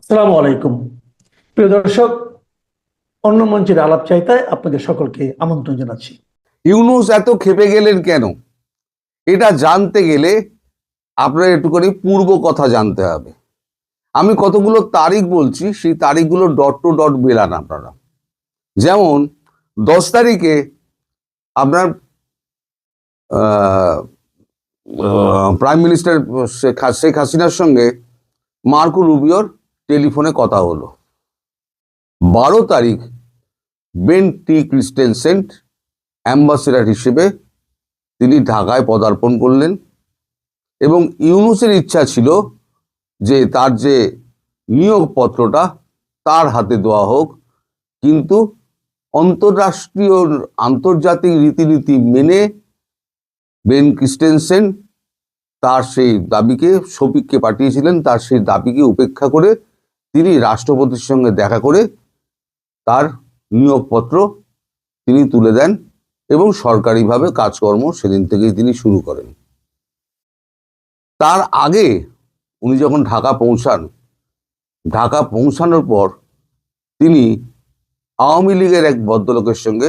আসসালামু আলাইকুম। প্রিয় দর্শক, অন্য মঞ্চের আলাপ চাইতায় আপনাদের সকলকে আমন্ত্রণ জানাচ্ছি। ইউনুস এত খেপে গেলেন কেন? এটা জানতে গেলে আপনার একটুখানি পূর্ব কথা জানতে হবে। আমি কতগুলো তারিখ বলছি, সেই তারিখগুলো ডট টু ডট বেরান আপনারা। যেমন, দশ তারিখে আপনার প্রাইম মিনিস্টার শেখ শেখ হাসিনার সঙ্গে মার্কো রুবিওর টেলিফোনে কথা হলো। বারো তারিখ বেন টি ক্রিস্টেনসেন্ট অ্যাম্বাসেডার হিসেবে তিনি ঢাকায় পদার্পণ করলেন এবং ইউনুসের ইচ্ছা ছিল যে তার যে নিয়োগপত্রটা তার হাতে দেওয়া হোক, কিন্তু অন্তর্রাষ্ট্রীয় আন্তর্জাতিক রীতিনীতি মেনে বেন ক্রিস্টেনসেন তার সেই দাবিকে শফিককে পাঠিয়েছিলেন, তার সেই দাবিকে উপেক্ষা করে তিনি রাষ্ট্রপতির সঙ্গে দেখা করে তার নিয়োগপত্র তিনি তুলে দেন এবং সরকারিভাবে কাজকর্ম সেদিন থেকেই তিনি শুরু করেন। তার আগে উনি যখন ঢাকা পৌঁছান, ঢাকা পৌঁছানোর পর তিনি আওয়ামী লীগের এক ভদ্রলোকের সঙ্গে,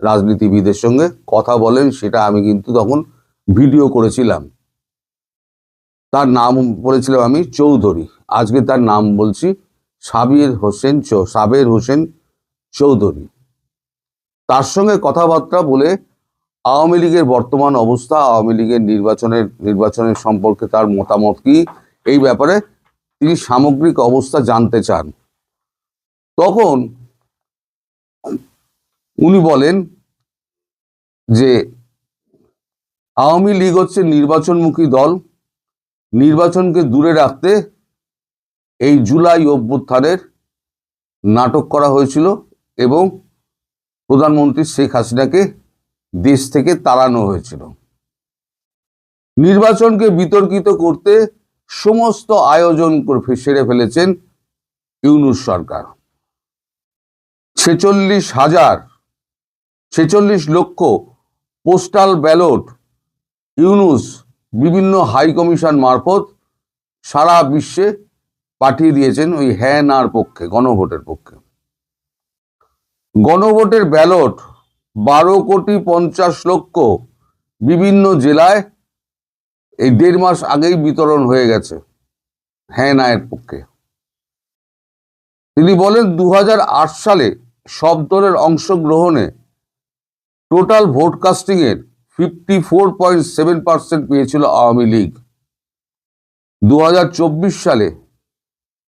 রাজনীতিবিদের সঙ্গে কথা বলেন, সেটা আমি কিন্তু তখন ভিডিও করেছিলাম। তার নাম বলেছিলাম আমি চৌধুরী। আজকে তার নাম বলছি সাবির হোসেন সাবের হোসেন চৌধুরী। তার সঙ্গে কথাবার্তা বলে আওয়ামী লীগের বর্তমান অবস্থা, আওয়ামী লীগের নির্বাচনের নির্বাচনের সম্পর্কে তার মতামত কি, এই ব্যাপারে তিনি সামগ্রিক অবস্থা জানতে চান। তখন উনি বলেন যে আওয়ামী লীগ হচ্ছে নির্বাচনমুখী দল। নির্বাচনকে দূরে রাখতে এই জুলাই অভ্যুত্থানের নাটক করা হয়েছিল এবং প্রধানমন্ত্রী শেখ হাসিনাকে দেশ থেকে তাড়ানো হয়েছিল। নির্বাচনকে বিতর্কিত করতে সমস্ত আয়োজন করে সেরে ফেলেছেন ইউনুস সরকার। ছেচল্লিশ হাজার, ছেচল্লিশ লক্ষ পোস্টাল ব্যালট ইউনুস বিভিন্ন হাই কমিশন মারফত সারা বিশ্বে পাঠিয়ে দিয়েছেন ওই হ্যাঁ নার পক্ষে, গণভোটের পক্ষে। গণভোটের ব্যালট বারো কোটি পঞ্চাশ লক্ষ বিভিন্ন জেলায় এই দেড় মাস আগেই বিতরণ হয়ে গেছে হ্যাঁ নায়ের পক্ষে। তিনি বলেন দু হাজার আট সালে সব দলের অংশগ্রহণে টোটাল ভোট কাস্টিং এর fifty four point seven percent পেয়েছিল আওয়ামী লীগ। দু হাজার চব্বিশ সালে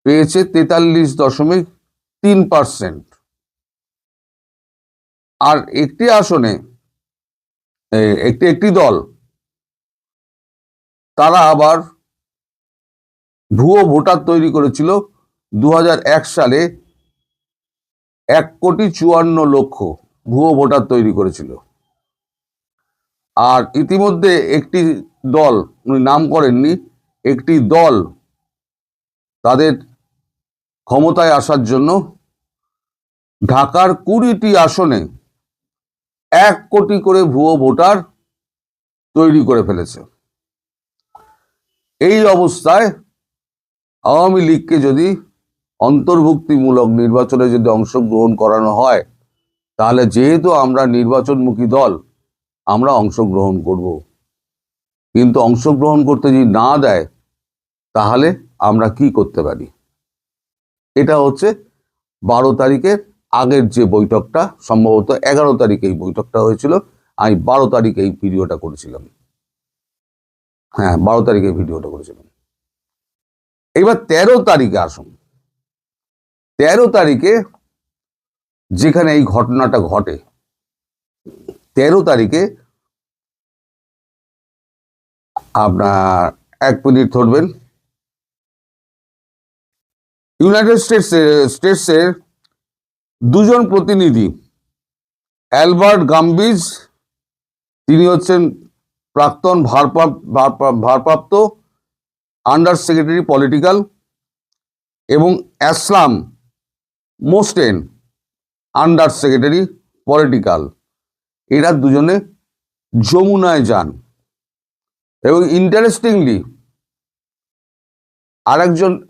পেয়েছে তেতাল্লিশ দশমিক তিন পার্সেন্ট। আর একটি আসনে একটি একটি দল, তারা আবার ভুয়ো ভোটার তৈরি করেছিল দু হাজার এক সালে, এক কোটি চুয়ান্ন লক্ষ ভুয়ো ভোটার তৈরি করেছিল। আর ইতিমধ্যে একটি দল, উনি নাম করেননি, একটি দল তাদের ক্ষমতায় আসার জন্য ঢাকার কুড়িটি আসনে এক কোটি করে ভুয়ো ভোটার তৈরি করে ফেলেছে। এই অবস্থায় আওয়ামী লীগকে যদি অন্তর্ভুক্তিমূলক নির্বাচনে যদি অংশগ্রহণ করানো হয়, তাহলে যেহেতু আমরা নির্বাচনমুখী দল, আমরা অংশগ্রহণ করব। কিন্তু অংশগ্রহণ করতে যদি না দেয়, তাহলে আমরা কি করতে পারি? এটা হচ্ছে বারো তারিখের আগের যে বৈঠকটা, সম্ভবত এগারো তারিখে এই বৈঠকটা হয়েছিল। আমি বারো তারিখে এই ভিডিওটা করেছিলাম। হ্যাঁ বারো তারিখে ভিডিওটা করেছিলাম। এবার তেরো তারিখে আসুন। তেরো তারিখে যেখানে এই ঘটনাটা ঘটে, তেরো তারিখে আপনার এক মিনিট ধরবেন। ইউনাইটেড স্টেটস স্টেটসের দুজন প্রতিনিধি অ্যালবার্ট গাম্বিজ তিনি হচ্ছেন প্রাক্তন ভারপ্রাপ্ত আন্ডার সেক্রেটারি পলিটিক্যাল এবং অ্যাসলাম মোস্টেন আন্ডার সেক্রেটারি পলিটিক্যাল এরা দুজনে যমুনায় যান। এবং ইন্টারেস্টিংলি আরেকজন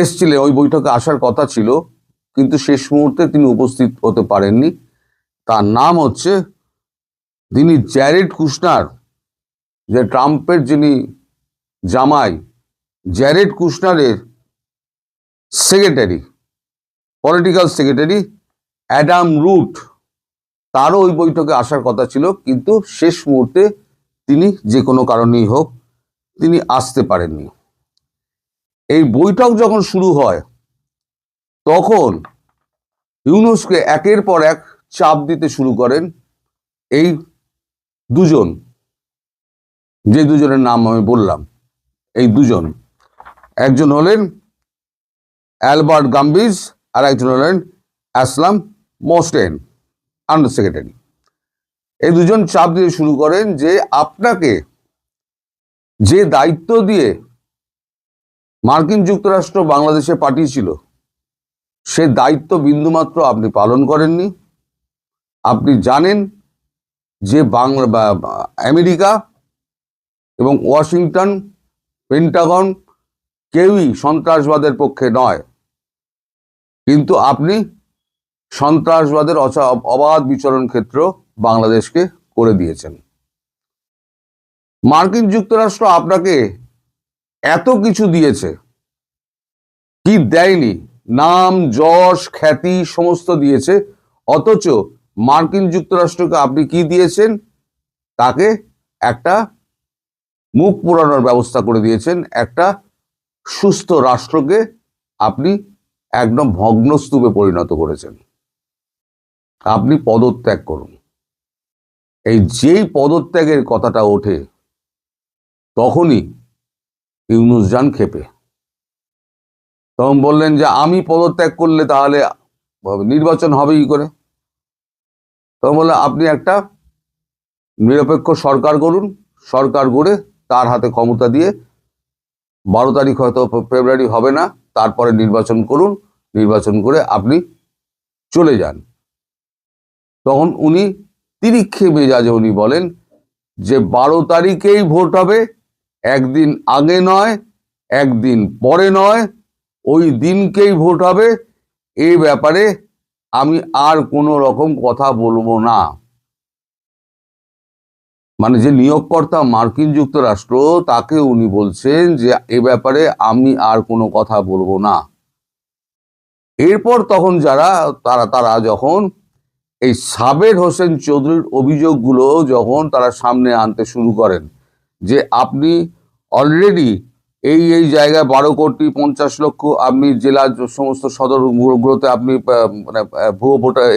এসছিলেন, ওই বৈঠকে আসার কথা ছিল, কিন্তু শেষ মুহূর্তে তিনি উপস্থিত হতে পারেননি। তার নাম হচ্ছে তিনি জ্যারেড কুশনার, যে ট্রাম্পের যিনি জামাই, Jared কুশনারের secretary, political secretary Adam Root. তারও ওই বৈঠকে আসার কথা ছিল, কিন্তু শেষ মুহূর্তে তিনি যে কোনো কারণেই হোক তিনি আসতে পারেননি। এই বৈঠক যখন শুরু হয়, তখন ইউনুসকে একের পর এক চাপ দিতে শুরু করেন এই দুজন। যে দুজনের নাম আমি বললাম, এই দুজন। একজন হলেন অ্যালবার্ট গাম্বিজ, আর একজন হলেন আসলাম মোস্টেন, আন্ডার সেক্রেটারি। এই দুজন চাপ দিয়ে শুরু করেন যে আপনাকে যে দায়িত্ব দিয়ে মার্কিন যুক্তরাষ্ট্র বাংলাদেশে পাঠিয়েছিল। সে দায়িত্ব বিন্দুমাত্র আপনি পালন করেননি। আপনি জানেন যে বাংলা আমেরিকা এবং ওয়াশিংটন, পেন্টাগন কেউই সন্ত্রাসবাদের পক্ষে নয়। কিন্তু আপনি সন্ত্রাসবাদের অবাধ বিচরণ ক্ষেত্র বাংলাদেশকে করে দিয়েছেন। মার্কিন যুক্তরাষ্ট্র আপনাকে এত কিছু দিয়েছে। কি দেয়নি। নাম, যশ, খ্যাতি সমস্ত দিয়েছে। অথচ মার্কিন যুক্তরাষ্ট্রকে আপনি কি দিয়েছেন? তাকে একটা মুখ পোড়ানোর ব্যবস্থা করে দিয়েছেন। একটা সুস্থ রাষ্ট্রকে আপনি একদম ভগ্নস্তূপে পরিণত করেছেন। আপনি পদত্যাগ করুন। এই যেই পদত্যাগের কথাটা ওঠে, তখনই ইউনুস যান খেপে। তখন বললেন যে, আমি পদত্যাগ করলে তাহলে নির্বাচন হবে কি করে? তখন বললেন আপনি একটা নিরপেক্ষ সরকার করুন সরকার গড়ে তার হাতে ক্ষমতা দিয়ে বারো তারিখ হয়তো ফেব্রুয়ারি হবে না, তারপরে নির্বাচন করুন। নির্বাচন করে আপনি চলে যান। তখন উনি তিরিক্ষে মেজাজে উনি বলেন যে, বারো তারিখেই ভোট হবে একদিন আগে নয়, একদিন পরে নয়, ওই দিনকেই ভোট হবে। এই ব্যাপারে আমি আর কোনো রকম কথা বলব না। মানে যে নিয়োগকর্তা মার্কিন যুক্তরাষ্ট্র, তাকে উনি বলছেন যে এ ব্যাপারে আমি আর কোনো কথা বলব না। এরপর তখন যারা, তারা তারা যখন এই সাবের হোসেন চৌধুরীর অভিযোগগুলো যখন তারা সামনে আনতে শুরু করেন যে আপনি অলরেডি এই এই জায়গায় বারো কোটি পঞ্চাশ লক্ষ আপনি জেলার যে সমস্ত সদরগুলোতে আপনি মানে ভুয়ো ভোটার,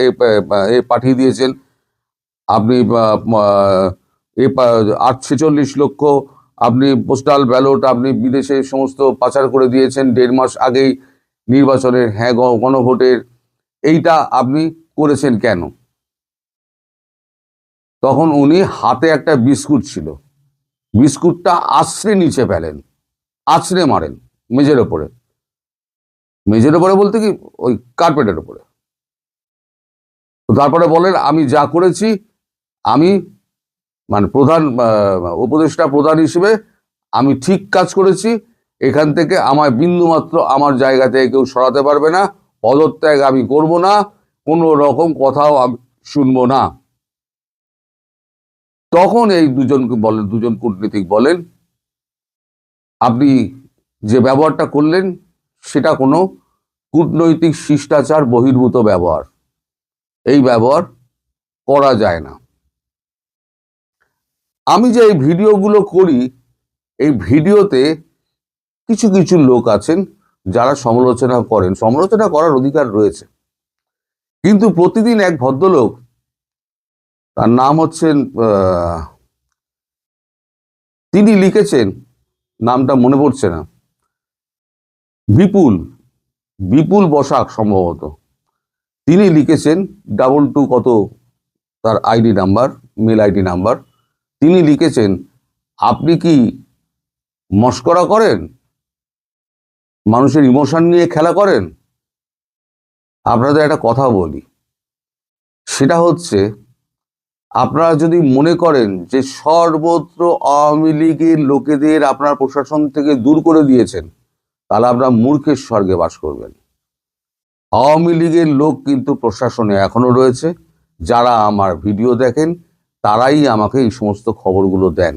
এ পাঠিয়ে দিয়েছেন। আপনি এ আট ছেচল্লিশ লক্ষ আপনি পোস্টাল ব্যালট আপনি বিদেশে সমস্ত পাচার করে দিয়েছেন। দেড় মাস আগেই নির্বাচনের হ্যাঁ গণভোটের। এইটা আপনি করেছেন কেন? তখন উনি হাতে একটা বিস্কুট ছিল। বিস্কুটটা আছড়ে নিচে ফেলেন, আছড়ে মারেন মেঝের ওপরে। মেঝের ওপরে বলতে কি? ওই কার্পেটের ওপরে। তো তারপরে বলেন, আমি যা করেছি, আমি মানে প্রধান উপদেষ্টা প্রধান হিসেবে আমি ঠিক কাজ করেছি। এখান থেকে আমায় বিন্দুমাত্র আমার জায়গা থেকে কেউ সরাতে পারবে না। পদত্যাগ আমি করব না। কোনো রকম কথাও আমি শুনব না। তখন এই দুজনকে বলেন, দুজন কূটনীতিক বলেন, আপনি যে ব্যবহারটা করলেন, সেটা কোনো কূটনৈতিক শিষ্টাচার, বহির্ভূত ব্যবহার। এই ব্যবহার করা যায় না। আমি যে এই ভিডিওগুলো করি, এই ভিডিওতে কিছু কিছু লোক আছেন যারা সমালোচনা করেন। সমালোচনা করার অধিকার রয়েছে। কিন্তু প্রতিদিন এক ভদ্রলোক তার নাম হচ্ছেন তিনি লিখেছেন, নামটা মনে পড়ছে না। বিপুল বিপুল বসাক সম্ভবত। তিনি লিখেছেন ডাবল টু কত, তার ID number mail ID number তিনি লিখেছেন, আপনি কি মস্করা করেন? মানুষের ইমোশন নিয়ে খেলা করেন? আপনাদের একটা কথা বলি। সেটা হচ্ছে আপনারা যদি মনে করেন যে সর্বত্র আওয়ামী লীগের লোকেদের আপনার প্রশাসন থেকে দূর করে দিয়েছেন, তাহলে আপনারা মূর্খের স্বর্গে বাস করবেন। আওয়ামী লীগের লোক কিন্তু প্রশাসনে এখনও রয়েছে। যারা আমার ভিডিও দেখেন, তারাই আমাকে এই সমস্ত খবরগুলো দেন।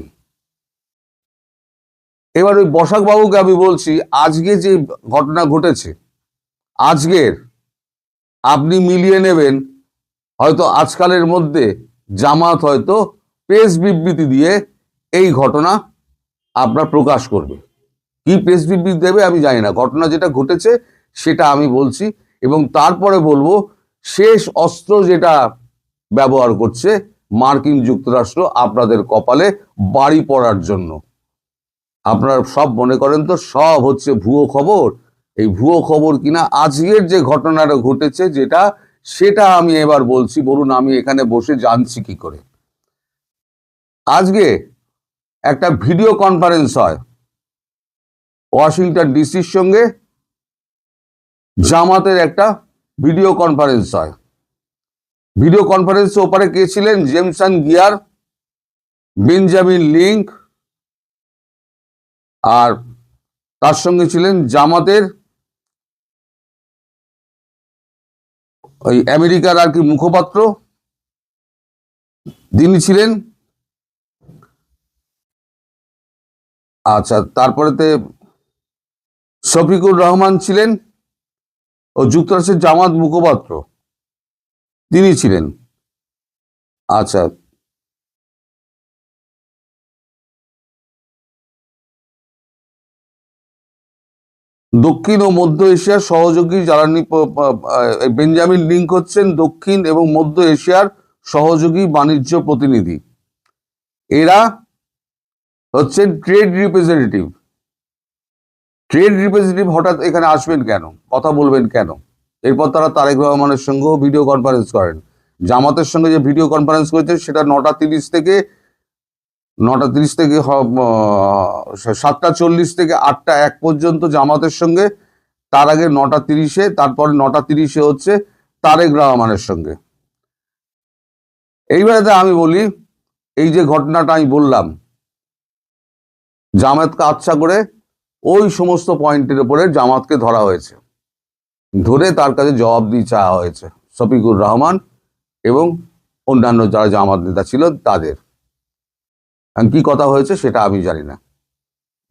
এবার ওই বসাক বাবুকে আমি বলছি, আজকে যে ঘটনা ঘটেছে, আজকের, আপনি মিলিয়ে নেবেন, হয়তো আজকালের মধ্যে জামাত হয়তো প্রেস বিবৃতি দিয়ে এই ঘটনা আপনার প্রকাশ করবে। কি প্রেস বিবৃতি দেবে আমি জানি না। ঘটনা যেটা ঘটেছে সেটা আমি বলছি এবং তারপরে বলব, শেষ অস্ত্র যেটা ব্যবহার করছে মার্কিন যুক্তরাষ্ট্র আপনাদের কপালে বাড়ি পড়ার জন্য। আপনারা সব মনে করেন তো, সব হচ্ছে ভুয়ো খবর। এই ভুয়ো খবর কিনা আজকের যে ঘটনাটা ঘটেছে যেটা সেটা আমি এবার বলছি, বলুন আমি এখানে বসে জানছি কি করে। আজকে একটা ভিডিও কনফারেন্স হয় ওয়াশিংটন ডিসির সঙ্গে, জামাতের একটা ভিডিও কনফারেন্স হয়। ভিডিও কনফারেন্সে ওপারে কে ছিলেন? জেমসন গিয়ার, বেঞ্জামিন লিঙ্ক, আর তার সঙ্গে ছিলেন জামাতের ওই আমেরিকার আর কি মুখপাত্র। তিনি ছিলেন। আচ্ছা তারপরেতে শফিকুর রহমান ছিলেন ও যুক্তরাষ্ট্রের জামাত মুখপাত্র। তিনি ছিলেন। আচ্ছা দক্ষিণ ও মধ্য এশিয়ার সহযোগী জ্বালানি বেঞ্জামিন লিঙ্ক হচ্ছেন দক্ষিণ এবং মধ্য এশিয়ার সহযোগী বাণিজ্য প্রতিনিধি। এরা হচ্ছেন ট্রেড রিপ্রেজেন্টেটিভ। ট্রেড রিপ্রেজেন্টেটিভ হঠাৎ এখানে আসবেন কেন? কথা বলবেন কেন? এরপর তারা তারেক রহমানের সঙ্গেও ভিডিও কনফারেন্স করেন। জামাতের সঙ্গে যে ভিডিও কনফারেন্স করেছে সেটা নটা তিরিশ থেকে নটা তিরিশ থেকে সাতটা চল্লিশ থেকে আটটা এক পর্যন্ত জামাতের সঙ্গে। তার আগে নটা তিরিশে, তারপরে নটা তিরিশে হচ্ছে তারেক রহমানের সঙ্গে। এইবারে আমি বলি, এই যে ঘটনাটা আমি বললাম জামাতকে আচ্ছা করে ওই সমস্ত পয়েন্টের উপরে জামাতকে ধরা হয়েছে। ধরে তার কাছে জবাব দিয়ে চাওয়া হয়েছে শফিকুর রহমান এবং অন্যান্য যারা জামাত নেতা ছিল তাদের। এখন কি কথা হয়েছে সেটা আমি জানি না।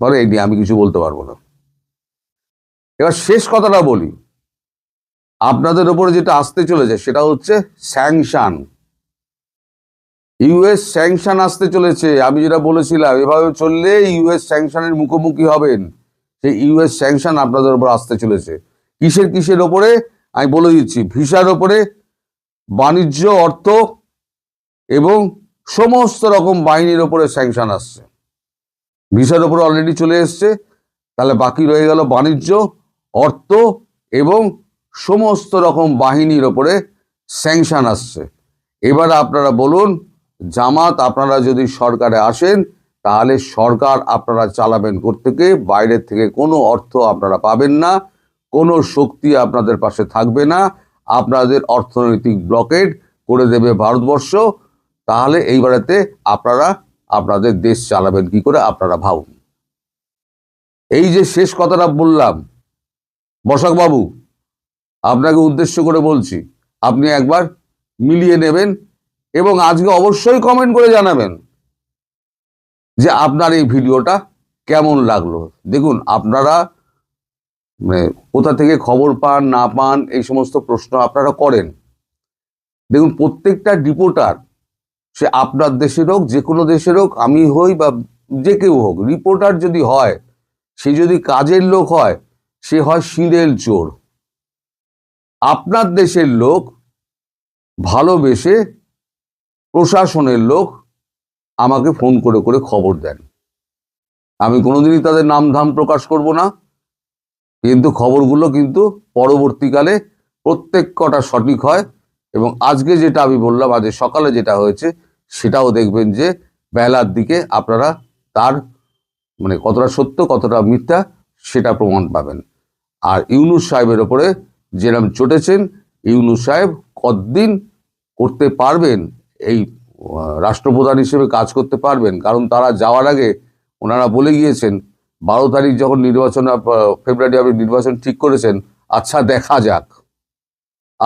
বলে, এই নিয়ে আমি কিছু বলতে পারব না। এবার শেষ কথাটা বলি। আপনাদের উপরে যেটা আসতে চলেছে সেটা হচ্ছে স্যাংশন। ইউএস স্যাংশন আসতে চলেছে। আমি যেটা বলেছিলাম, এভাবে চললে ইউএস স্যাংশনের মুখোমুখি হবেন। সেই ইউএস স্যাংশন আপনাদের উপর আসতে চলেছে। কিসের কিসের ওপরে আমি বলে দিচ্ছি, ভিসার ওপরে বাণিজ্য, অর্থ এবং সমস্ত রকম বাহিনীর ওপরে স্যাংশন আসছে। ভিসার ওপরে অলরেডি চলে এসছে। তাহলে বাকি রয়ে গেল বাণিজ্য, অর্থ এবং সমস্ত রকম বাহিনীর ওপরে স্যাংশন আসছে। এবার আপনারা বলুন, জামাত আপনারা যদি সরকারে আসেন, তাহলে সরকার আপনারা চালাবেন থেকে বাইরের থেকে কোনো অর্থ আপনারা পাবেন না, কোনো শক্তি আপনাদের পাশে থাকবে না। আপনাদের অর্থনৈতিক ব্লকেড করে দেবে ভারতবর্ষ। তাহলে এইবারেতে আপনারা আপনাদের দেশ চালাবেন। কি করে? আপনারা ভাবুন। এই যে শেষ কথাটা বললাম বাবু আপনাকে উদ্দেশ্য করে বলছি, আপনি একবার মিলিয়ে নেবেন এবং আজকে অবশ্যই কমেন্ট করে জানাবেন যে আপনার এই ভিডিওটা কেমন লাগল। দেখুন, আপনারা মানে কোথা থেকে খবর পান, না পান, এই সমস্ত প্রশ্ন আপনারা করেন। দেখুন, প্রত্যেকটা রিপোর্টার সে আপনার দেশের হোক যে কোনো দেশের হোক আমি হই বা যে কেউ হোক, রিপোর্টার যদি হয়, সে যদি কাজের লোক হয়, সে হয় সিঁড়েল চোর। আপনার দেশের লোক ভালোবেসে প্রশাসনের লোক আমাকে ফোন করে করে খবর দেন। আমি কোনোদিনই তাদের নাম ধাম প্রকাশ করব না, কিন্তু খবরগুলো কিন্তু পরবর্তীকালে প্রত্যেক কটা সঠিক হয় এবং আজকে যেটা আমি বললাম, আজ সকালে যেটা হয়েছে, সেটাও দেখবেন যে বেলার দিকে আপনারা তার মানে কতটা সত্য, কতটা মিথ্যা, সেটা প্রমাণ পাবেন। আর ইউনুস সাহেবের ওপরে যেরকম চটেছেন, ইউনুস সাহেব কতদিন করতে পারবেন, এই রাষ্ট্রপ্রধান হিসেবে কাজ করতে পারবেন, কারণ তারা যাওয়ার আগে ওনারা বলে গিয়েছেন, বারো তারিখ যখন নির্বাচন ফেব্রুয়ারি আপনি নির্বাচন ঠিক করেছেন আচ্ছা দেখা যাক।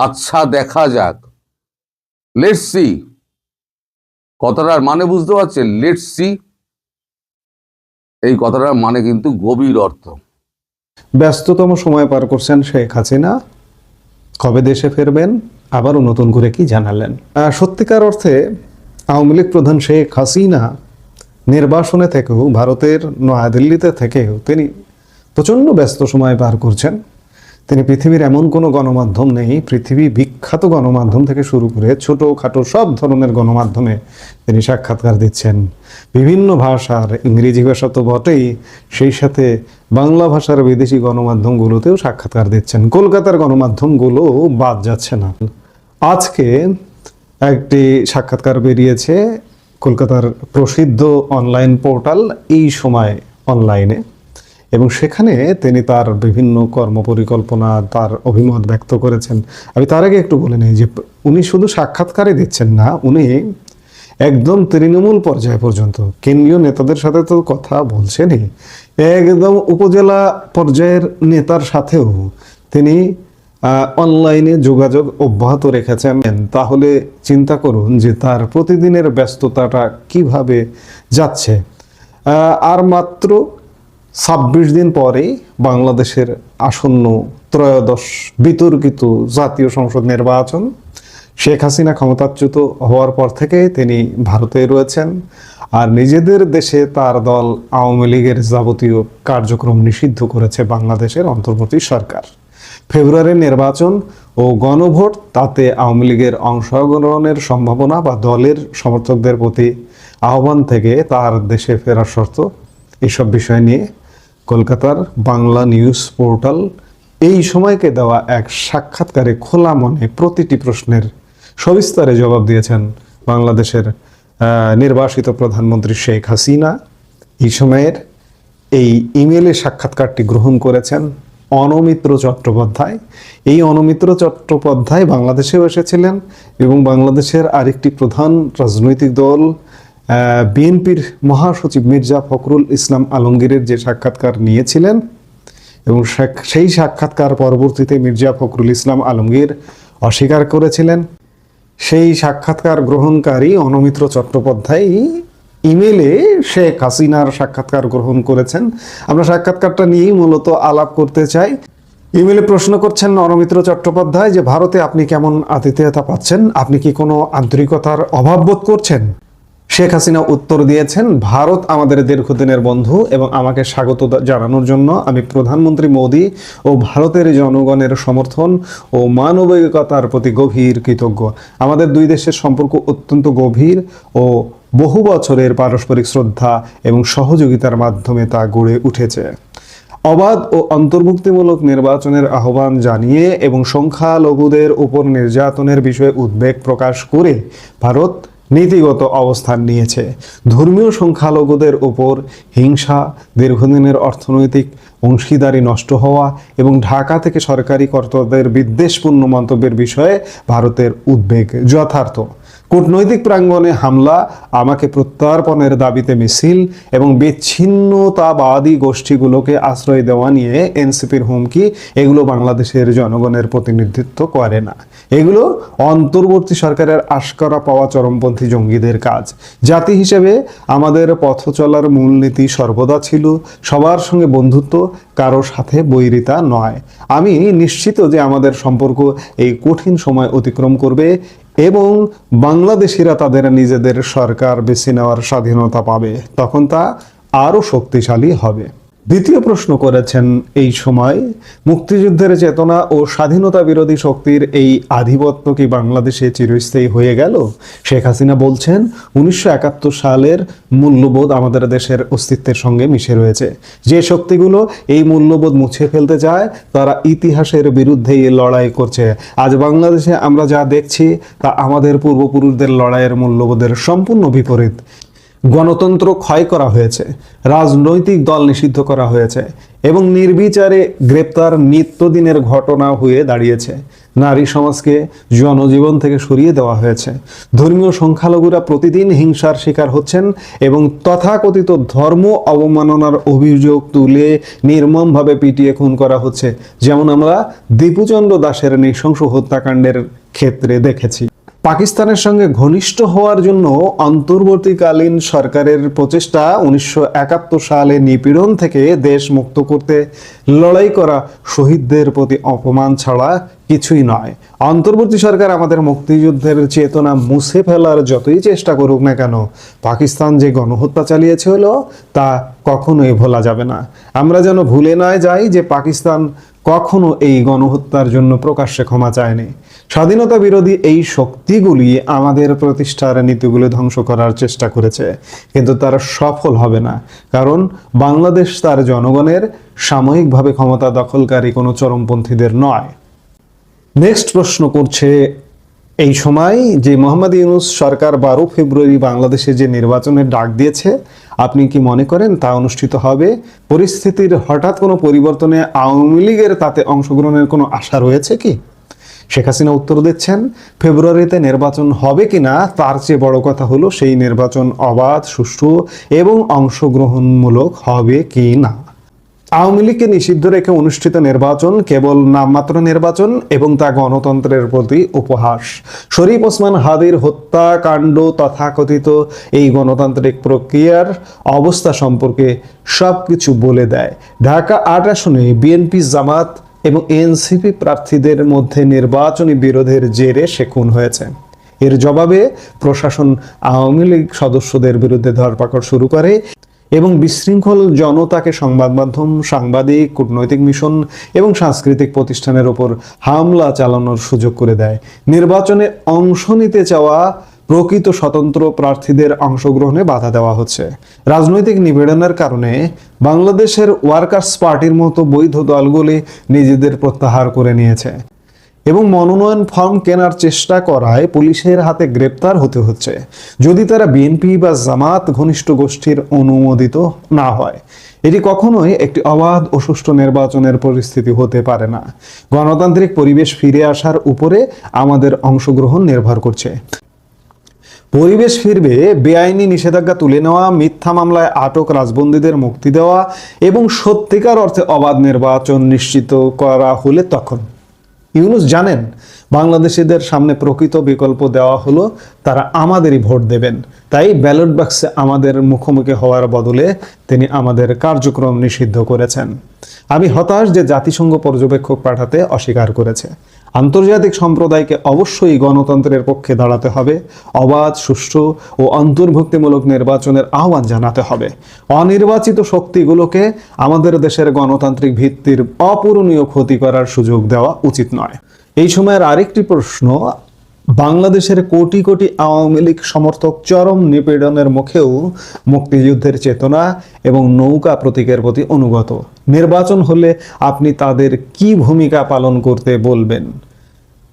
আচ্ছা দেখা যাক। লেটস সি কথাটার মানে বুঝতে পারছেন? লেটস সি এই কথাটার মানে কিন্তু গভীর অর্থ। ব্যস্ততম সময় পার করছেন শেখ হাসিনা। কবে দেশে ফিরবেন? আবারও নতুন করে কি জানালেন? সত্যিকার অর্থে আওয়ামী লীগ প্রধান শেখ হাসিনা নির্বাসনে থেকেও, ভারতের নয়াদিল্লিতে থেকেও তিনি প্রচণ্ড ব্যস্ত সময় পার করছেন। তিনি পৃথিবীর এমন কোনো গণমাধ্যম নেই, পৃথিবী বিখ্যাত গণমাধ্যম থেকে শুরু করে ছোট খাটো সব ধরনের গণমাধ্যমে তিনি সাক্ষাৎকার দিচ্ছেন। বিভিন্ন ভাষার ইংরেজি ভাষা তো বটেই, সেই সাথে বাংলা ভাষার বিদেশি গণমাধ্যমগুলোতেও সাক্ষাৎকার দিচ্ছেন। কলকাতার গণমাধ্যমগুলো বাদ যাচ্ছে না। আজকে একটি সাক্ষাৎকার বেরিয়েছে কলকাতার প্রসিদ্ধ অনলাইন পোর্টাল এই সময় অনলাইনে। এবং সেখানে তিনি তার বিভিন্ন কর্মপরিকল্পনা, তার অভিমত ব্যক্ত করেছেন। আমি তার আগে একটু বলে নিই যে, উনি শুধু সাক্ষাৎকারই দিচ্ছেন না, উনি একদম তৃণমূল পর্যায় পর্যন্ত, কেন্দ্রীয় নেতাদের সাথে তো কথা বলছেনই, একদম উপজেলা পর্যায়ের নেতার সাথেও তিনি অনলাইনে যোগাযোগ অব্যাহত রেখেছেন। তাহলে চিন্তা করুন যে, তার প্রতিদিনের ব্যস্ততাটা কীভাবে যাচ্ছে। আর মাত্র ছাব্বিশ দিন পরেই বাংলাদেশের আসন্ন ত্রয়োদশ বিতর্কিত জাতীয় সংসদ নির্বাচন শেখ হাসিনা ক্ষমতাচ্যুত হওয়ার পর থেকে তিনি ভারতে রয়েছেন। আর নিজেদের দেশে তার দল আওয়ামী লীগের যাবতীয় কার্যক্রম নিষিদ্ধ করেছে বাংলাদেশের অন্তর্বর্তী সরকার। ফেব্রুয়ারির নির্বাচন ও গণভোট, তাতে আওয়ামী লীগের অংশগ্রহণের সম্ভাবনা বা দলের সমর্থকদের প্রতি আহ্বান থেকে তার দেশে ফেরার শর্ত, এসব বিষয় নিয়ে কলকাতার বাংলা নিউজ পোর্টাল এই সময়কে দেওয়া এক সাক্ষাৎকারে খোলা মনে প্রতিটি প্রশ্নের সবিস্তারে জবাব দিয়েছেন বাংলাদেশের নির্বাসিত প্রধানমন্ত্রী শেখ হাসিনা। এই সময়ের এই ইমেলে সাক্ষাৎকারটি গ্রহণ করেছেন অনমিত্র চট্টোপাধ্যায়। এই অনমিত্র চট্টোপাধ্যায় বাংলাদেশেও এসেছিলেন এবং বাংলাদেশের আরেকটি প্রধান রাজনৈতিক দল বিএনপির মহাসচিব মির্জা ফখরুল ইসলাম আলমগীরের যে সাক্ষাৎকার নিয়েছিলেন এবং সেই সাক্ষাৎকার পরবর্তীতে মির্জা ফখরুল ইসলাম আলমগীর অস্বীকার করেছিলেন। সেই সাক্ষাৎকার গ্রহণকারী অনমিত্র চট্টোপাধ্যায় ইমেলে শেখ হাসিনার সাক্ষাৎকার গ্রহণ করেছেন। আমরা সাক্ষাৎকারটা নিয়েই মূলত আলাপ করতে চাই। ইমেলে প্রশ্ন করছেন অনমিত্র চট্টোপাধ্যায় যে, ভারতে আপনি কেমন আতিথেয়তা পাচ্ছেন? আপনি কি কোনো আন্তরিকতার অভাব বোধ করছেন? শেখ হাসিনা উত্তর দিয়েছেন, ভারত আমাদের দীর্ঘদিনের বন্ধু এবং আমাকে স্বাগত জানানোর জন্য আমি প্রধানমন্ত্রী মোদী ও ভারতের জনগণের সমর্থন ও মানবিকতার প্রতি গভীর কৃতজ্ঞ। আমাদের দুই দেশের সম্পর্ক অত্যন্ত গভীর ও বহু বছরের পারস্পরিক শ্রদ্ধা এবং সহযোগিতার মাধ্যমে তা গড়ে উঠেছে। অবাধ ও অন্তর্ভুক্তিমূলক নির্বাচনের আহ্বান জানিয়ে এবং সংখ্যালঘুদের উপর নির্যাতনের বিষয়ে উদ্বেগ প্রকাশ করে ভারত নীতিগত অবস্থান নিয়েছে। ধর্মীয় সংখ্যালঘুদের উপর হিংসা, দীর্ঘদিনের অর্থনৈতিক অংশীদারি নষ্ট হওয়া এবং ঢাকা থেকে সরকারি কর্তাদের বিদ্বেষপূর্ণ মন্তব্যের বিষয়ে ভারতের উদ্বেগ যথার্থ। কূটনৈতিক প্রাঙ্গণে হামলা, আমাকে প্রত্যর্পণের দাবিতে মিছিল এবং বিচ্ছিন্নতাবাদী গোষ্ঠীগুলোকে আশ্রয় দেওয়া নিয়ে এনসিপির হুমকি, এগুলো বাংলাদেশের জনগণের প্রতিনিধিত্ব করে না। এগুলো অন্তর্বর্তী সরকারের আশকরা পাওয়া চরমপন্থী জঙ্গিদের কাজ। জাতি হিসেবে আমাদের পথ চলার মূলনীতি সর্বদা ছিল সবার সঙ্গে বন্ধুত্ব, কারও সাথে বৈরিতা নয়। আমি নিশ্চিত যে আমাদের সম্পর্ক এই কঠিন সময় অতিক্রম করবে এবং বাংলাদেশিরা তাদের নিজেদের সরকার বেছে নেওয়ার স্বাধীনতা পাবে। তখন তা আরও শক্তিশালী হবে। দ্বিতীয় প্রশ্ন করেছেন এই সময়, মুক্তিযুদ্ধের চেতনা ও স্বাধীনতা বিরোধী শক্তির এই আধিপত্য কি বাংলাদেশে চিরস্থায়ী হয়ে গেল? শেখ হাসিনা বলছেন, উনিশশো একাত্তর সালের মূল্যবোধ আমাদের দেশের অস্তিত্বের সঙ্গে মিশে রয়েছে। যে শক্তিগুলো এই মূল্যবোধ মুছে ফেলতে চায়, তারা ইতিহাসের বিরুদ্ধেই লড়াই করছে। আজ বাংলাদেশে আমরা যা দেখছি, তা আমাদের পূর্বপুরুষদের লড়াইয়ের মূল্যবোধের সম্পূর্ণ বিপরীত। গণতন্ত্র ক্ষয় করা হয়েছে, রাজনৈতিক দল নিষিদ্ধ করা হয়েছে এবং নির্বিচারে গ্রেপ্তার নিত্যদিনের ঘটনা হয়ে দাঁড়িয়েছে। নারী সমাজকে জনজীবন থেকে সরিয়ে দেওয়া হয়েছে। ধর্মীয় সংখ্যালঘুরা প্রতিদিন হিংসার শিকার হচ্ছেন এবং তথাকথিত ধর্ম অবমাননার অভিযোগ তুলে নির্মমভাবে পিটিয়ে খুন করা হচ্ছে। যেমন আমরা দীপুচন্দ্র দাসের নৃশংস হত্যাকাণ্ডের ক্ষেত্রে দেখেছি। পাকিস্তানের সঙ্গে ঘনিষ্ঠ হওয়ার জন্য অন্তর্বর্তীকালীন সরকারের প্রচেষ্টা উনিশশো একাত্তর সালে নিপীড়ন থেকে দেশ মুক্ত করতে লড়াই করা শহীদদের প্রতি অপমান ছাড়া কিছুই নয়। অন্তর্বর্তী সরকার আমাদের মুক্তিযুদ্ধের চেতনা মুছে ফেলার যতই চেষ্টা করুক না কেন, পাকিস্তান যে গণহত্যা চালিয়েছিল তা কখনোই ভোলা যাবে না। আমরা যেন ভুলে নয় যাই যে পাকিস্তান কখনো এই গণহত্যার জন্য প্রকাশ্যে ক্ষমা চায়নি। স্বাধীনতা বিরোধী এই শক্তিগুলি আমাদের প্রতিষ্ঠার নীতিগুলো ধ্বংস করার চেষ্টা করেছে, কিন্তু তারা সফল হবে না। কারণ বাংলাদেশ তার জনগণের সাময়িকভাবে ক্ষমতা দখলকারী কোনো চরমপন্থীদের নয়। নেক্সট প্রশ্ন করছে এই সময় যে মোহাম্মদ ইউনুস সরকার বারো ফেব্রুয়ারি বাংলাদেশে যে নির্বাচনের ডাক দিয়েছে, আপনি কি মনে করেন তা অনুষ্ঠিত হবে? পরিস্থিতির হঠাৎ কোনো পরিবর্তনে আওয়ামী লীগের তাতে অংশগ্রহণের কোনো আশা রয়েছে কি? শেখ হাসিনা উত্তর দিচ্ছেন, ফেব্রুয়ারিতে নির্বাচন হবে কিনা তার চেয়ে বড় কথা হলো সেই নির্বাচন অবাধ, সুষ্ঠু এবং অংশগ্রহণমূলক হবে কি না আওয়ামী লীগকে নিষিদ্ধ রেখে অনুষ্ঠিত নির্বাচন কেবল নামমাত্র নির্বাচন এবং তা গণতন্ত্রের প্রতি উপহাস। শরীফ ওসমান হাদির হত্যাকাণ্ড তথাকথিত এই গণতান্ত্রিক প্রক্রিয়ার অবস্থা সম্পর্কে সবকিছু বলে দেয়। ঢাকা আট আসনে বিএনপি, জামাত এবং এনসিপি প্রার্থীদের মধ্যে নির্বাচনী বিরোধের জেরে সে খুন হয়েছে। এর জবাবে প্রশাসন আওয়ামী লীগ সদস্যদের বিরুদ্ধে ধরপাকড় শুরু করে। এবং বিশৃঙ্খল জনতাকে সংবাদ মাধ্যম, সাংবাদিক, কূটনৈতিক মিশন এবং সাংস্কৃতিক প্রতিষ্ঠানের ওপর হামলা চালানোর সুযোগ করে দেয়। নির্বাচনে অংশ নিতে চাওয়া প্রকৃত স্বতন্ত্র প্রার্থীদের অংশগ্রহণে বাধা দেওয়া হচ্ছে। রাজনৈতিক নিবেদনের কারণে বাংলাদেশের ওয়ার্কার্স পার্টির মতো বৈধ দলগুলি নিজেদের প্রত্যাহার করে নিয়েছে। এবং মনোনয়ন ফর্ম কেনার চেষ্টা করায় পুলিশের হাতে গ্রেপ্তার হতে হচ্ছে। যদি তারা বিএনপি বা জামাত ঘনিষ্ঠ গোষ্ঠীর অনুমোদিত না হয়, এটি কখনোই একটি অবাধ ও সুষ্ঠু নির্বাচনের পরিস্থিতি হতে পারে না। গণতান্ত্রিক পরিবেশ ফিরে আসার উপরে আমাদের অংশগ্রহণ নির্ভর করছে। পরিবেশ ফিরবে, বেআইনি নিষেধাজ্ঞা তুলে নেওয়া, মিথ্যা মামলায় আটক রাজবন্দীদের মুক্তি দেওয়া এবং সত্যিকার অর্থে অবাধ নির্বাচন নিশ্চিত করা হলে তখন ইউনুস জানেন বাংলাদেশিদের সামনে প্রকৃত বিকল্প দেওয়া হলো তারা আমাদেরই ভোট দেবেন। তাই ব্যালট বাক্সে আমাদের মুখোমুখি হওয়ার বদলে তিনি আমাদের কার্যক্রম নিষিদ্ধ করেছেন। আমি হতাশ যে জাতিসংঘ পর্যবেক্ষক পাঠাতে অস্বীকার করেছে। আন্তর্জাতিক সম্প্রদায়কে অবশ্যই গণতন্ত্রের পক্ষে দাঁড়াতে হবে, অবাধ, সুষ্ঠু ও অন্তর্ভুক্তিমূলক নির্বাচনের আহ্বান জানাতে হবে। অনির্বাচিত শক্তিগুলোকে আমাদের দেশের গণতান্ত্রিক ভিত্তির অপূরণীয় ক্ষতি করার সুযোগ দেওয়া উচিত নয়। এই সময়ের আরেকটি প্রশ্ন বাংলাদেশের কোটি কোটি আওয়ামী লীগ সমর্থক চরম নিপীড়নের মুখেও মুক্তিযুদ্ধের চেতনা এবং নৌকা প্রতীকের প্রতি অনুগত। নির্বাচন হলে আপনি তাদের কি ভূমিকা পালন করতে বলবেন?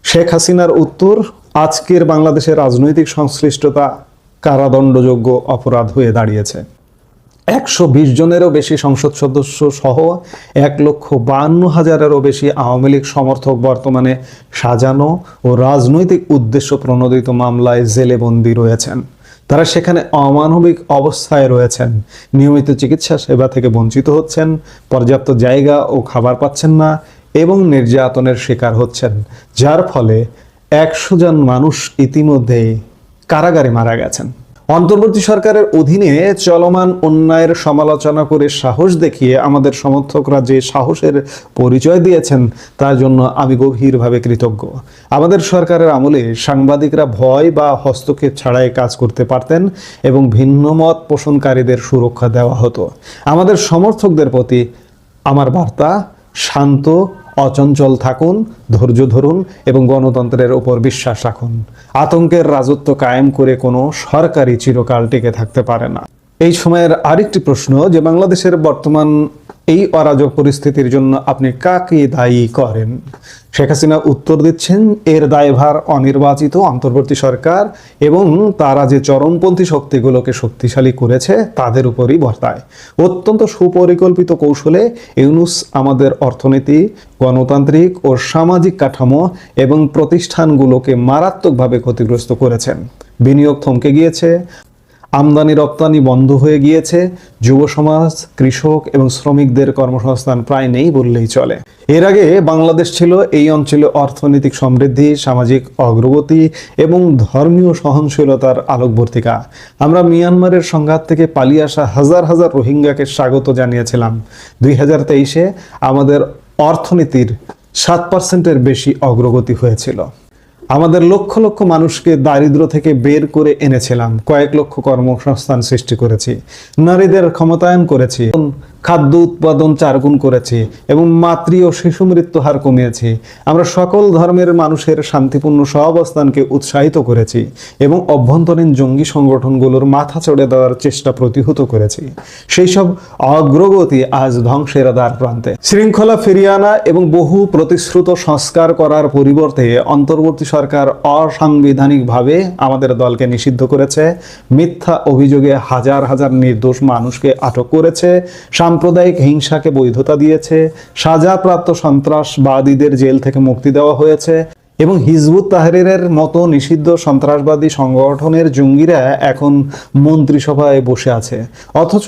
শেখ হাসিনার উত্তর, আজকের বাংলাদেশের রাজনৈতিক সংশ্লিষ্টতা কারাদণ্ডযোগ্য অপরাধ হয়ে দাঁড়িয়েছে। একশো বিশ জনেরও বেশি সংসদ সদস্য সহ এক লক্ষ বান্ন হাজারেরও বেশি আওয়ামী লীগ সমর্থক বর্তমানে সাজানো ও রাজনৈতিক উদ্দেশ্য প্রণোদিত মামলায় জেলে বন্দী রয়েছেন। তারা সেখানে অমানবিক অবস্থায় রয়েছেন। নিয়মিত চিকিৎসা সেবা থেকে বঞ্চিত হচ্ছেন, পর্যাপ্ত জায়গা ও খাবার পাচ্ছেন না এবং নির্যাতনের শিকার হচ্ছেন। যার ফলে একশো জন মানুষ ইতিমধ্যেই কারাগারে মারা গেছেন। অন্তর্বর্তী সরকারের অধীনে চলমান অন্যায়ের সমালোচনা করে সাহস দেখিয়ে আমাদের সমর্থকরা যে সাহসের পরিচয় দিয়েছেন, তার জন্য আমি গভীরভাবে কৃতজ্ঞ। আমাদের সরকারের আমলে সাংবাদিকরা ভয় বা হস্তক্ষেপ ছাড়াই কাজ করতে পারতেন এবং ভিন্নমত পোষণকারীদের সুরক্ষা দেওয়া হতো। আমাদের সমর্থকদের প্রতি আমার বার্তা শান্ত অচঞ্চল থাকুন, ধৈর্য ধরুন এবং গণতন্ত্রের ওপর বিশ্বাস রাখুন। আতঙ্কের রাজত্ব কায়েম করে কোনো সরকারি চিরকাল টিকে থাকতে পারে না। এই সময়ের আরেকটি প্রশ্ন যে বাংলাদেশের বর্তমান এই অরাজক পরিস্থিতির জন্য আপনি কাকে দায়ী করেন? শেখ হাসিনা উত্তর দিচ্ছেন, এর দায়ভার অনির্বাচিত অন্তর্বর্তী সরকার এবং তারা যে চরমপন্থী শক্তিগুলোকে শক্তিশালী করেছে, তাদের উপরই বর্তায়। অত্যন্ত সুপরিকল্পিত কৌশলে ইউনুস আমাদের অর্থনীতি, গণতান্ত্রিক ও সামাজিক কাঠামো এবং প্রতিষ্ঠানগুলোকে মারাত্মকভাবে ক্ষতিগ্রস্ত করেছেন। বিনিয়োগ থমকে গিয়েছে আমদানি রপ্তানি বন্ধ হয়ে গিয়েছে। যুব সমাজ, কৃষক এবং শ্রমিকদের কর্মসংস্থান প্রায় নেই বললেই চলে। এর আগে বাংলাদেশ ছিল এই অঞ্চলে অর্থনৈতিক সমৃদ্ধি, সামাজিক অগ্রগতি এবং ধর্মীয় সহনশীলতার আলোকবর্তিকা। আমরা মিয়ানমারের সংঘাত থেকে পালিয়ে আসা হাজার হাজার রোহিঙ্গাকে স্বাগত জানিয়েছিলাম। দুই হাজার তেইশে আমাদের অর্থনীতির সাত পার্সেন্টের বেশি অগ্রগতি হয়েছিল। আমাদের লক্ষ লক্ষ মানুষকে দারিদ্র থেকে বের করে এনেছিলাম। কয়েক লক্ষ কর্মসংস্থান সৃষ্টি করেছি। নারীদের ক্ষমতায়ন করেছি। খাদ্য উৎপাদন চারগুণ করেছি এবং মাতৃ ও শিশু মৃত্যু হার কমিয়েছি। আমরা সকল ধর্মের মানুষের শান্তিপূর্ণ সহাবস্থানকে উৎসাহিত করেছি এবং অভ্যন্তরীণ জঙ্গি সংগঠনগুলোর মাথা চড়ে দেওয়ার চেষ্টা প্রতিহত করেছি। সেই সব অগ্রগতি আজ ধ্বংসের দ্বার প্রান্তে। শৃঙ্খলা ফিরিয়ে আনা এবং বহু প্রতিশ্রুত সংস্কার করার পরিবর্তে অন্তর্বর্তী সরকার অসাংবিধানিকভাবে আমাদের দলকে নিষিদ্ধ করেছে। মিথ্যা অভিযোগে হাজার হাজার নির্দোষ মানুষকে আটক করেছে। সাম্প্রদায়িক হিংসাকে বৈধতা দিয়েছে সাজাপ্রাপ্ত সন্ত্রাসবাদীদের জেল থেকে মুক্তি দেওয়া হয়েছে এবং হিজবুত তাহরিরের মতো নিষিদ্ধ সন্ত্রাসবাদী সংগঠনের জঙ্গিরা এখন মন্ত্রিসভায় বসে আছে। অথচ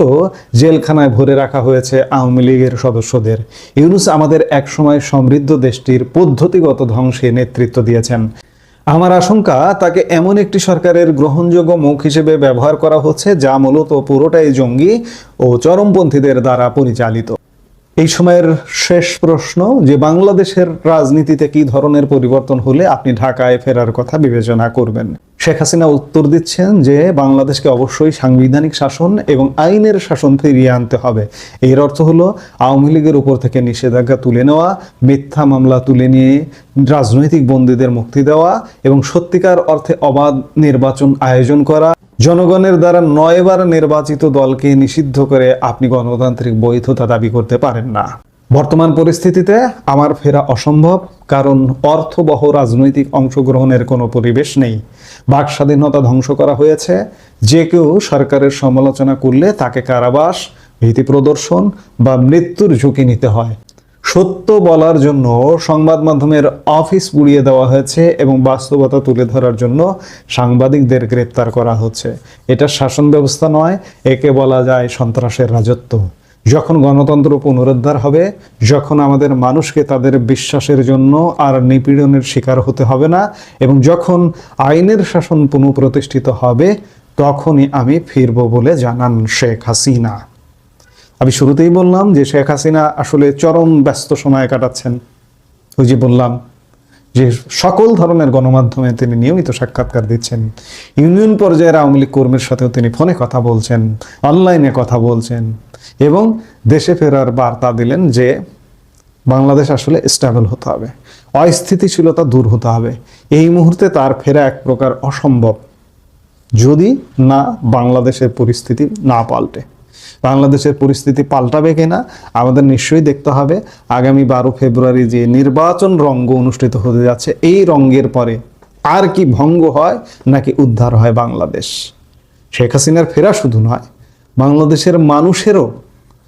জেলখানায় ভরে রাখা হয়েছে আওয়ামী লীগের সদস্যদের। ইউনুস আমাদের একসময় সমৃদ্ধ দেশটির পদ্ধতিগত ধ্বংসে নেতৃত্ব দিয়েছেন। আমার আশঙ্কা, তাকে এমন একটি সরকারের গ্রহণযোগ্য মুখ হিসেবে ব্যবহার করা হচ্ছে, যা মূলত পুরোটাই জঙ্গি ও চরমপন্থীদের দ্বারা পরিচালিত। এই সময়ের শেষ প্রশ্ন, যে বাংলাদেশের রাজনীতিতে কি ধরনের পরিবর্তন হলে আপনি ঢাকায় ফেরার কথা বিবেচনা করবেন? শেখ হাসিনা উত্তর দিচ্ছেন যে বাংলাদেশকে অবশ্যই সাংবিধানিক শাসন এবং আইনের শাসন ফিরিয়ে আনতে হবে। এর অর্থ হলো আওয়ামী লীগের উপর থেকে নিষেধাজ্ঞা তুলে নেওয়া, মিথ্যা মামলা তুলে নিয়ে রাজনৈতিক বন্দীদের মুক্তি দেওয়া এবং সত্যিকার অর্থে অবাধ নির্বাচন আয়োজন করা। জনগণের দ্বারা নয়বার নির্বাচিত দলকে নিষিদ্ধ করে আপনি গণতান্ত্রিক বৈধতা দাবি করতে পারেন না। বর্তমান পরিস্থিতিতে আমার ফেরা অসম্ভব, কারণ অর্থবহ রাজনৈতিক অংশগ্রহণের কোনো পরিবেশ নেই। বাক স্বাধীনতা ধ্বংস করা হয়েছে। যে কেউ সরকারের সমালোচনা করলে তাকে কারাবাস, ভীতি প্রদর্শন বা মৃত্যুর ঝুঁকি নিতে হয়। সত্য বলার জন্য সংবাদ মাধ্যমের অফিস পুড়িয়ে দেওয়া হয়েছে এবং বাস্তবতা তুলে ধরার জন্য সাংবাদিকদের গ্রেপ্তার করা হচ্ছে। এটা শাসন ব্যবস্থা নয়, একে বলা যায় সন্ত্রাসের রাজত্ব। যখন গণতন্ত্র পুনরুদ্ধার হবে, যখন আমাদের মানুষকে তাদের বিশ্বাসের জন্য আর নিপীড়নের শিকার হতে হবে না, এবং যখন আইনের শাসন পুনঃপ্রতিষ্ঠিত হবে, তখনই আমি ফিরব বলে জানান শেখ হাসিনা। আমি শুরুতেই বললাম যে শেখ হাসিনা আসলে চরম ব্যস্ত সময় কাটাচ্ছেন। ওই যে বললাম যে সকল ধরনের গণমাধ্যমে তিনি নিয়মিত সাক্ষাৎকার দিচ্ছেন। ইউনিয়ন পর্যায়ের আওয়ামী লীগ কর্মীর সাথেও তিনি ফোনে কথা বলছেন, অনলাইনে কথা বলছেন এবং দেশে ফেরার বার্তা দিলেন যে বাংলাদেশ আসলে স্টেবল হতে হবে, অস্থিতিশীলতা দূর হতে হবে। এই মুহূর্তে তার ফেরা এক প্রকার অসম্ভব, যদি না বাংলাদেশের পরিস্থিতি না পাল্টে। বাংলাদেশের পরিস্থিতি পাল্টাবে কিনা, আমাদের নিশ্চয়ই দেখতে হবে। আগামী বারো ফেব্রুয়ারি যে নির্বাচন রঙ্গ অনুষ্ঠিত হতে যাচ্ছে, এই রঙ্গের পরে আর কি ভঙ্গ হয় নাকি উদ্ধার হয় বাংলাদেশ? শেখ হাসিনার ফেরা শুধু নয়, বাংলাদেশের মানুষেরও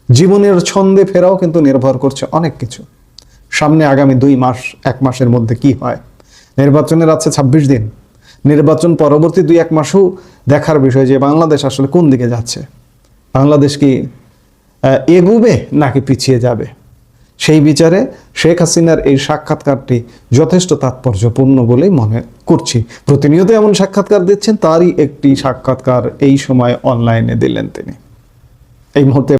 জীবনের ছন্দে ফেরাও কিন্তু নির্ভর করছে অনেক কিছু। সামনে আগামী দুই মাস, এক মাসের মধ্যে কি হয়? নির্বাচনের আছে ছাব্বিশ দিন। নির্বাচন পরবর্তী দুই, এক মাসও দেখার বিষয় যে বাংলাদেশ আসলে কোন দিকে যাচ্ছে। বাংলাদেশ কি এগুবে নাকি পিছিয়ে যাবে? সেই বিচারে শেখ হাসিনার এই সাক্ষাৎকারটি যথেষ্ট তাৎপর্যপূর্ণ বলেই মনে করছি। প্রতিনিয়ত এমন সাক্ষাৎকার দিচ্ছেন, তারই একটি সাক্ষাৎকার এই সময় অনলাইনে দিলেন তিনি। এই মুহূর্তে